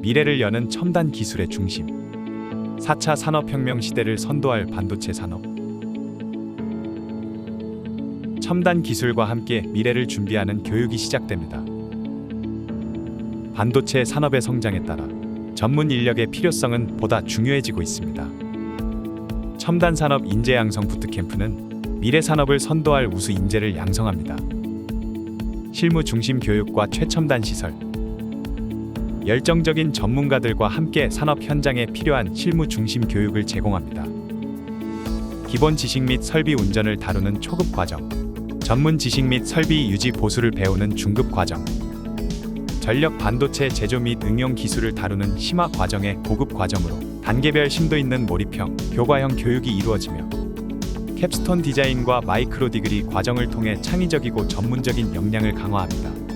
미래를 여는 첨단 기술의 중심. 4차 산업혁명 시대를 선도할 반도체 산업. 첨단 기술과 함께 미래를 준비하는 교육이 시작됩니다. 반도체 산업의 성장에 따라 전문 인력의 필요성은 보다 중요해지고 있습니다. 첨단 산업 인재 양성 부트캠프는 미래 산업을 선도할 우수 인재를 양성합니다. 실무 중심 교육과 최첨단 시설, 열정적인 전문가들과 함께 산업 현장에 필요한 실무 중심 교육을 제공합니다. 기본 지식 및 설비 운전을 다루는 초급 과정, 전문 지식 및 설비 유지 보수를 배우는 중급 과정, 전력 반도체 제조 및 응용 기술을 다루는 심화 과정의 고급 과정으로 단계별 심도 있는 몰입형, 교과형 교육이 이루어지며 캡스톤 디자인과 마이크로 디그리 과정을 통해 창의적이고 전문적인 역량을 강화합니다.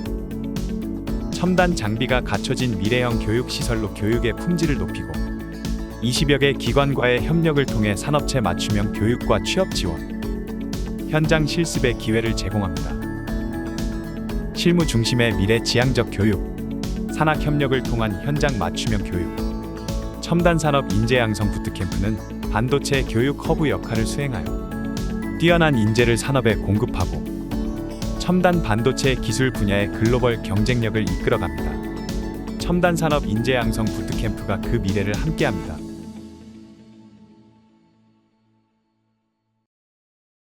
첨단 장비가 갖춰진 미래형 교육 시설로 교육의 품질을 높이고 20여 개 기관과의 협력을 통해 산업체 맞춤형 교육과 취업 지원, 현장 실습의 기회를 제공합니다. 실무 중심의 미래 지향적 교육, 산학 협력을 통한 현장 맞춤형 교육, 첨단 산업 인재 양성 부트캠프는 반도체 교육 허브 역할을 수행하여 뛰어난 인재를 산업에 공급하고 첨단 반도체 기술 분야의 글로벌 경쟁력을 이끌어갑니다. 첨단 산업 인재 양성 부트캠프가 그 미래를 함께합니다.